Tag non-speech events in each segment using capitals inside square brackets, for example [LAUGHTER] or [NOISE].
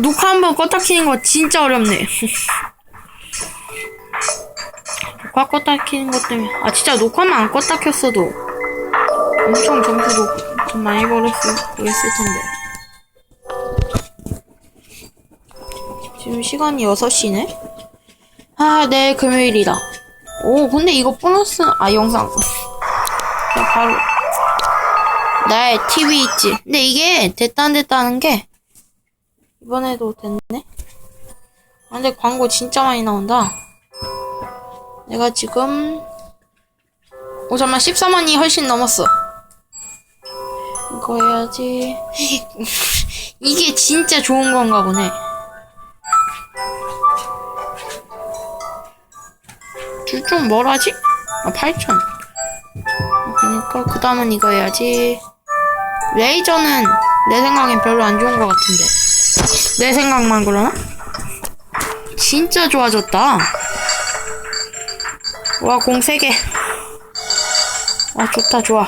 녹화 한 번 껐다 키는 거 진짜 어렵네. 녹화 껐다 키는 것 때문에. 아, 진짜 녹화만 안 껐다 켰어도 엄청 점수도 좀 많이 벌었을, 벌었을 텐데. 지금 시간이 6시네? 아, 내일 금요일이다. 오, 근데 이거 보너스, 아, 영상. 그냥 바로. 나의 TV 있지. 근데 이게 됐다 안 됐다 하는 게, 이번에도 됐네? 아, 근데 광고 진짜 많이 나온다. 내가 지금, 오, 잠만 14만이 훨씬 넘었어. 이거 해야지. [LAUGHS] 이게 진짜 좋은 건가 보네. 둘중 뭘 하지? 아, 8천. 그니까, 그 다음은 이거 해야지. 레이저는 내 생각엔 별로 안 좋은 것 같은데. 내 생각만 그러나? 진짜 좋아졌다. 와, 공 3개. 와, 좋다, 좋아.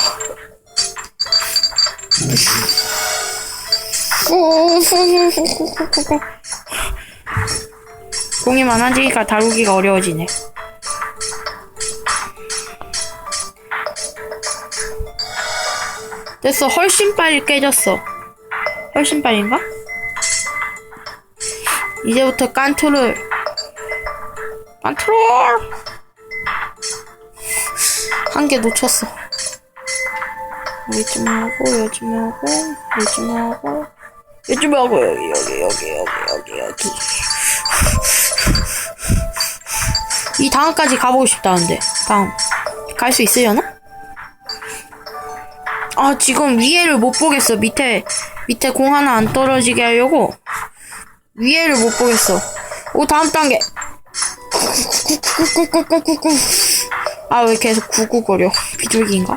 공이 많아지니까 다루기가 어려워지네. 됐어. 훨씬 빨리 깨졌어. 훨씬 빨리인가? 이제부터 깐트롤. 깐트롤! 한 개 놓쳤어. 요즘 하고, 요즘 하고, 요즘 하고, 요즘 하고, 여기, 여기, 여기, 여기, 여기, 여기. 이 다음까지 가보고 싶다는데. 다음. 갈 수 있으려나? 아, 지금 위에를 못 보겠어. 밑에, 밑에 공 하나 안 떨어지게 하려고. 위에를 못 보겠어. 오, 다음 단계. 아, 왜 계속 구구거려. 비둘기인가?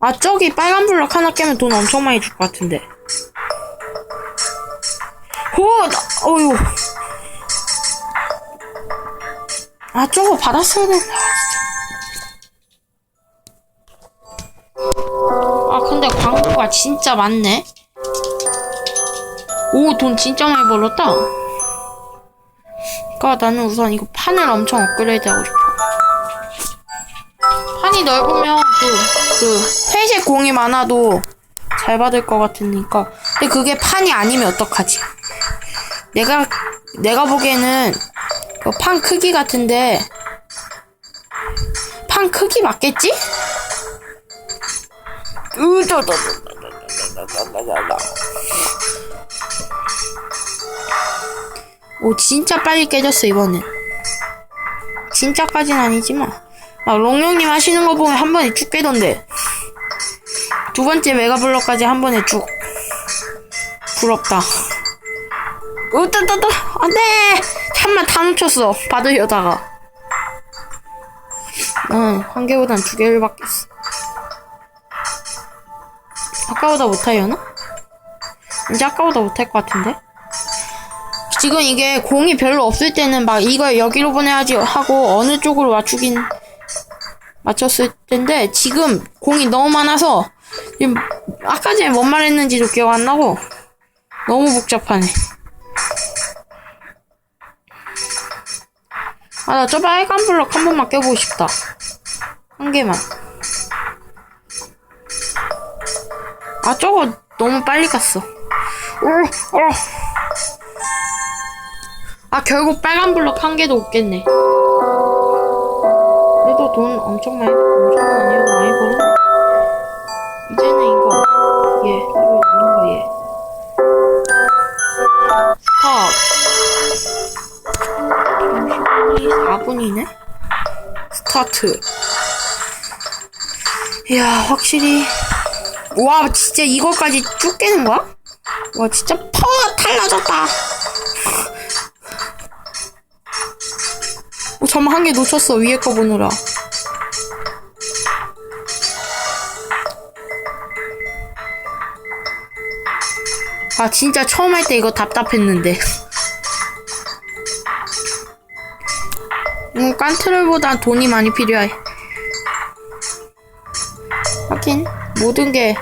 아, 저기 빨간 블럭 하나 깨면 돈 엄청 많이 줄 것 같은데. 오, 나, 어휴. 아, 저거 받았어야 되는데. 아. 아, 근데 광고가 진짜 많네. 오, 돈 진짜 많이 벌었다. 그니까 나는 우선 이거 판을 엄청 업그레이드 하고 싶어. 판이 넓으면 그, 그, 회색 공이 많아도 잘 받을 것 같으니까. 근데 그게 판이 아니면 어떡하지? 내가, 내가 보기에는 그 판 크기 같은데, 판 크기 맞겠지? 으더더더더더더더더더 오, 진짜 빨리 깨졌어, 이번엔. 진짜까진 아니지만. 막, 롱룡님 하시는 거 보면 한 번에 쭉 깨던데. 두 번째 메가블럭까지 한 번에 쭉. 부럽다. 으따따따! 안 돼! 참만 다 놓쳤어. 받으려다가. 응, 한 개보단 두 개를 받겠어. 아까보다 못하려나? 이제 아까보다 못할 것 같은데? 지금 이게 공이 별로 없을 때는 막 이걸 여기로 보내야지 하고 어느 쪽으로 맞추긴 맞췄을 텐데 지금 공이 너무 많아서 지금 아까 전에 뭔 말했는지도 기억 안 나고 너무 복잡하네. 아, 나 저 빨간 블럭 한 번만 깨보고 싶다. 한 개만. 아, 저거 너무 빨리 갔어. 오, 어. 아, 결국 빨간 블럭 한 개도 없겠네. 그래도 돈 엄청 많이, 엄청 많이, 많이 벌었네. 이제는 이거, 얘, 이거 있는 거, 얘. 스톱. 4분이네? 스타트. 이야, 확실히. 와, 진짜 이거까지 쭉 깨는 거야? 와, 진짜 파워가 달라졌다. 어, 잠만 한개 놓쳤어. 위에 거 보느라. 아, 진짜 처음 할 때 이거 답답했는데. 음, 깐트롤보단 돈이 많이 필요해. 하긴, 모든 게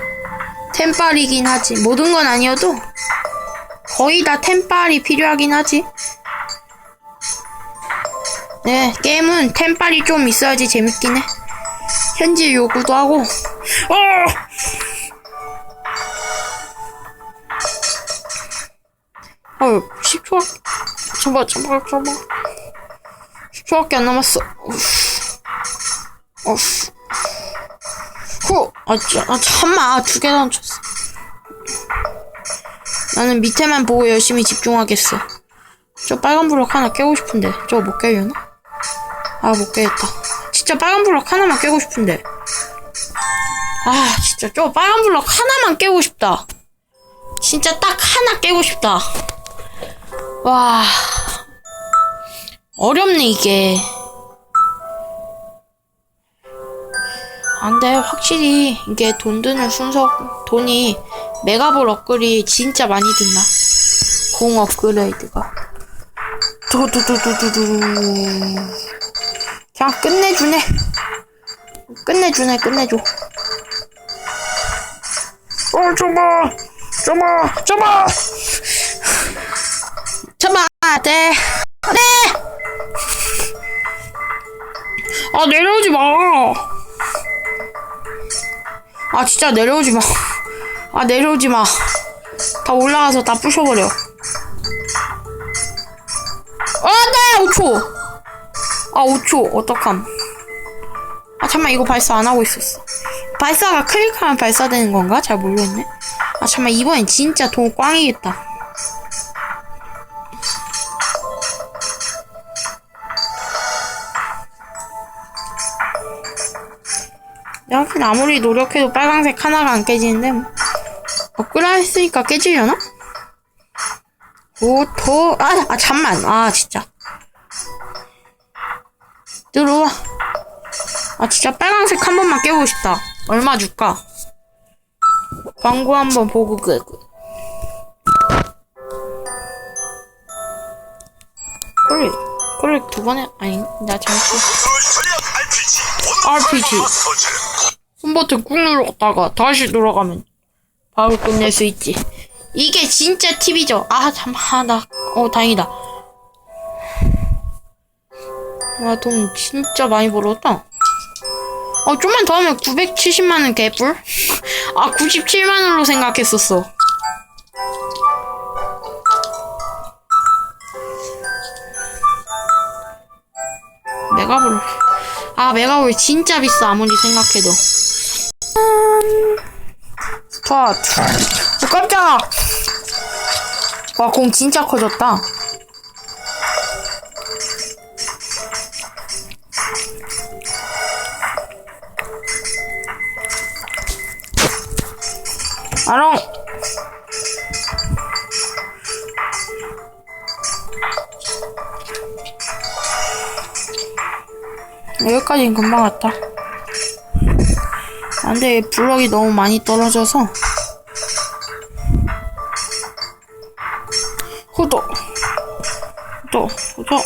템빨이긴 하지. 모든 건 아니어도 거의 다 템빨이 필요하긴 하지. 네, 게임은 템빨이 좀 있어야지 재밌긴 해. 현질 요구도 하고. 어! 어휴, 10초. 잠깐, 잠깐, 잠깐. 10초밖에 안 남았어. 어후. 후! 아, 짜, 아 참마. 두 개 던졌어. 나는 밑에만 보고 열심히 집중하겠어. 저 빨간 블럭 하나 깨고 싶은데. 저거 못 깨려나? 아, 못 깨겠다. 진짜 빨간 블럭 하나만 깨고 싶은데. 아, 진짜 저 빨간 블럭 하나만 깨고 싶다. 진짜 딱 하나 깨고 싶다. 와. 어렵네, 이게. 안 돼, 확실히, 이게 돈 드는 순서, 돈이 메가볼 업글이 진짜 많이 든다. 공 업그레이드가. 두두두두두두. 그냥 끝내주네. 끝내주네, 끝내줘. 어, 잠깐만! 잠깐만! 잠깐만! 잠깐만! 네. 네! 아, 내려오지 마! 아, 진짜 내려오지 마. 아, 내려오지 마. 다 올라가서 다 부셔버려. 아, 네! 5초! 아, 5초. 어떡함. 아, 잠만, 이거 발사 안 하고 있었어. 발사가 클릭하면 발사되는 건가? 잘 모르겠네. 아, 잠만, 이번엔 진짜 돈 꽝이겠다. 여긴 아무리 노력해도 빨강색 하나가 안 깨지는데, 뭐. 업그레이드 했으니까 깨지려나? 오토, 아, 아, 잠만. 아, 진짜. 들어와. 아, 진짜 빨강색 한 번만 깨고 싶다. 얼마 줄까? 광고 한 번 보고 그. 클릭. 클릭 두 번에, 아니, 나 잘못. RPG. 홈버튼 꾹 눌렀다가 다시 돌아가면 바로 끝낼 수 있지. 이게 진짜 팁이죠. 아, 참, 아, 나, 어, 다행이다. 와, 돈 진짜 많이 벌었다. 어, 좀만 더 하면 970만원 개뿔? [LAUGHS] 아, 97만원으로 생각했었어. 메가볼. 아, 메가볼 진짜 비싸, 아무리 생각해도. 스타트. 어, 깜짝아! 와, 공 진짜 커졌다. 아롱! 여기까지는 금방 왔다. 안 돼, 블럭이 너무 많이 떨어져서. 후도! 후도, 후도.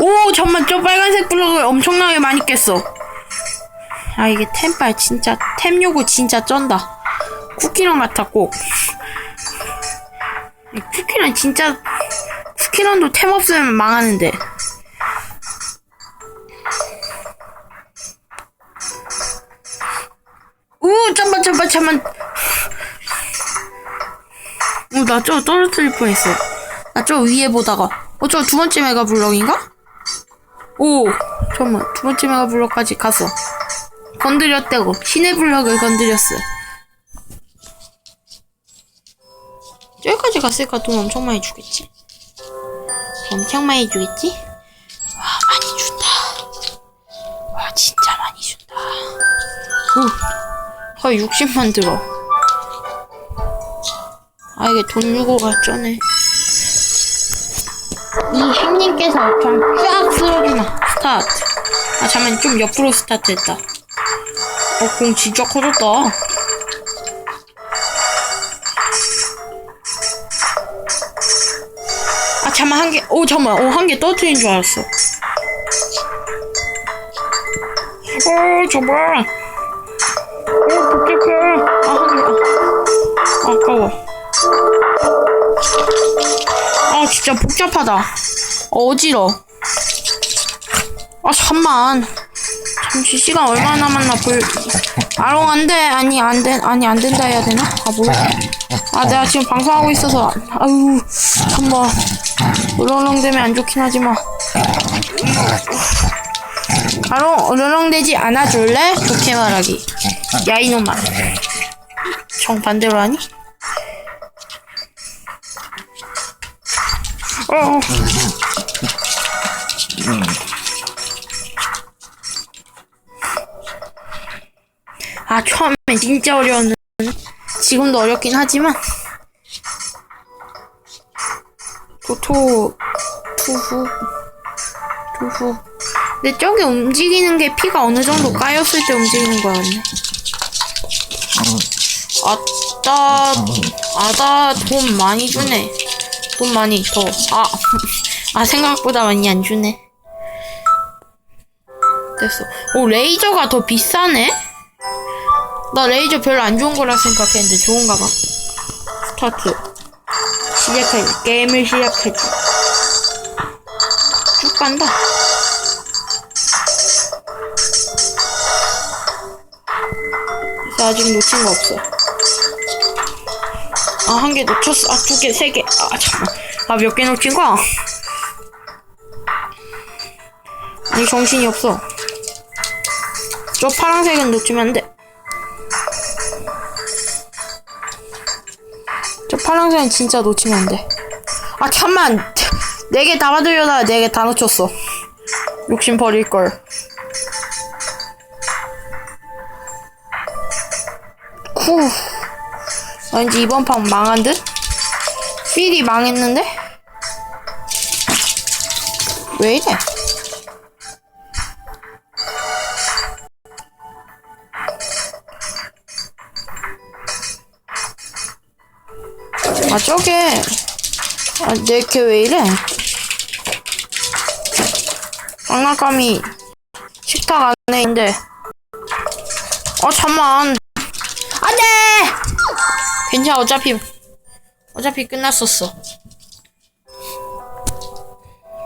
오, 잠만, 저 빨간색 블럭을 엄청나게 많이 깼어. 아, 이게 템빨 진짜, 템 요구 진짜 쩐다. 꼭. 이 쿠키랑 진짜, 쿠키랑도 템 없으면 망하는데. 오, 잠만, 잠만, 잠만. 오, 나저 떨어뜨릴 뻔했어. 나 저 위에 보다가. 어, 저 두 번째 메가 블럭인가? 오, 잠깐만. 두 번째 메가 블럭까지 갔어. 건드렸다고. 신의 블럭을 건드렸어. 저기까지 갔으니까 돈 엄청 많이 주겠지? 엄청 많이 주겠지? 와, 많이 준다. 와, 진짜 많이 준다. 후. 헐, 60만 들어. 아, 이게 돈 유고가 쩌네. 이 행님께서 그냥 쫙 쓸어주나. 스타트. 아, 잠깐 좀 옆으로 스타트 했다. 어, 공 진짜 커졌다. 아, 잠만 한 개, 오, 잠만, 어, 한개 떨어뜨린 줄 알았어. 어, 제발. 어, 복잡해. 아, 한 개. 아, 아까워. 아, 진짜 복잡하다. 어지러. 아, 잠만. 잠시 시간 얼마 남았나 볼. 아롱 안 돼. 아니, 안 돼. 아니, 안 된다 해야 되나? 아, 뭐야. 아, 내가 지금 방송하고 있어서. 아유, 잠만. 울렁렁 되면 안 좋긴 하지만. 바로 울렁되지 않아줄래? 좋게 말하기. 야 이놈아. 정 반대로 하니? 어. 아 처음엔 진짜 어려웠는데 지금도 어렵긴 하지만 도토 투후 투후 근데 저기 움직이는 게 피가 어느 정도 까였을 때 움직이는 거였네. 아따, 아다 돈 많이 주네. 돈 많이 더. 아, [LAUGHS] 아 생각보다 많이 안 주네. 됐어. 오 레이저가 더 비싸네. 나 레이저 별로 안 좋은 거라 생각했는데 좋은가 봐. 스타트. 시작하지. 게임을 시작하지. 쭉 간다. 나 아직 놓친 거 없어. 아, 한 개 놓쳤어. 아, 두 개, 세 개. 아, 잠깐만. 아, 몇 개 놓친 거야? 아니, 정신이 없어. 저 파란색은 놓치면 안 돼. 저 파란색은 진짜 놓치면 안 돼. 아, 잠만. 네 개 다 받으려다 네 개 다 놓쳤어. 욕심 버릴걸. 후. 왠지 이번 판 망한 듯? 필이 망했는데? 왜 이래? 아, 저게. 아, 내게 왜 이래? 장난감이 식탁 안에 있는데. 어, 잠만. 안 돼! 괜찮아, 어차피, 어차피 끝났었어.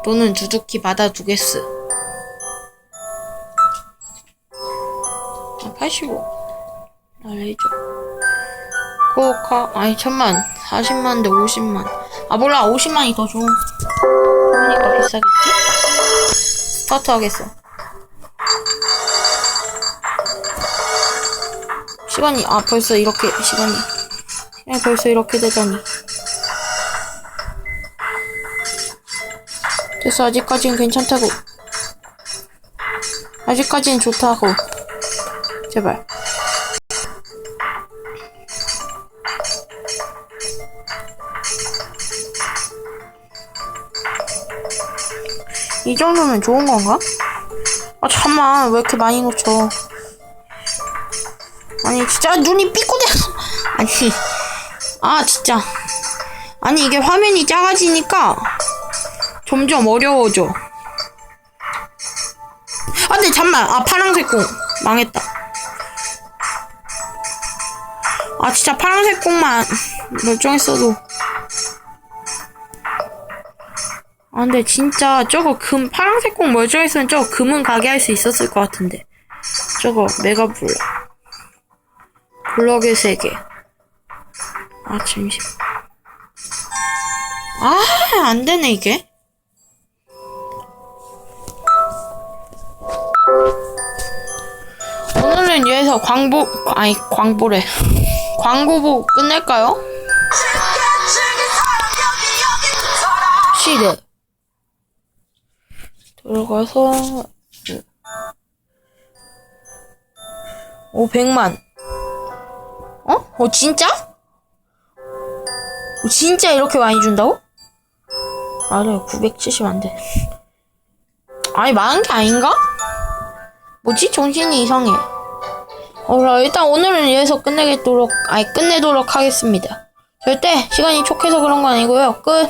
돈은 두둑히 받아두겠어. 아, 85. 아, 레 코카, 아니, 천만. 40만 대 50만. 아, 몰라, 50만이 더 좋은. 좋으니까 비싸겠지? 스타트 하겠어. 시간이 아 벌써 이렇게 시간이 야 벌써 이렇게 되다니 됐어 아직까지는 괜찮다고 아직까지는 좋다고 제발 이 정도면 좋은 건가? 아 잠만. 왜 이렇게 많이 놓쳐? 아니 진짜 눈이 삐꾸대서. 아니 아 진짜. 아니 이게 화면이 작아지니까 점점 어려워져. 아 근데 잠만. 아 파란색 공. 망했다. 아 진짜 파란색 공만 멀쩡했어도 아 근데 진짜 저거 금 파란색 공 멀쩡했으면 저거 금은 가게 할 수 있었을 것 같은데 저거 메가 블럭 블럭의 세계. 아, 잠시. 아, 안 되네, 이게. 오늘은 여기서 광고, 아니, 광고래. 광고보 끝낼까요? 시대. 들어가서, 오, 100만. 어? 어, 진짜? 어, 진짜 이렇게 많이 준다고? 맞아, 970 안 돼. [LAUGHS] 아니, 많은 게 아닌가? 뭐지? 정신이 이상해. 어, 일단 오늘은 여기서 끝내도록, 아니, 끝내도록 하겠습니다. 절대 시간이 촉해서 그런 건 아니고요. 끝.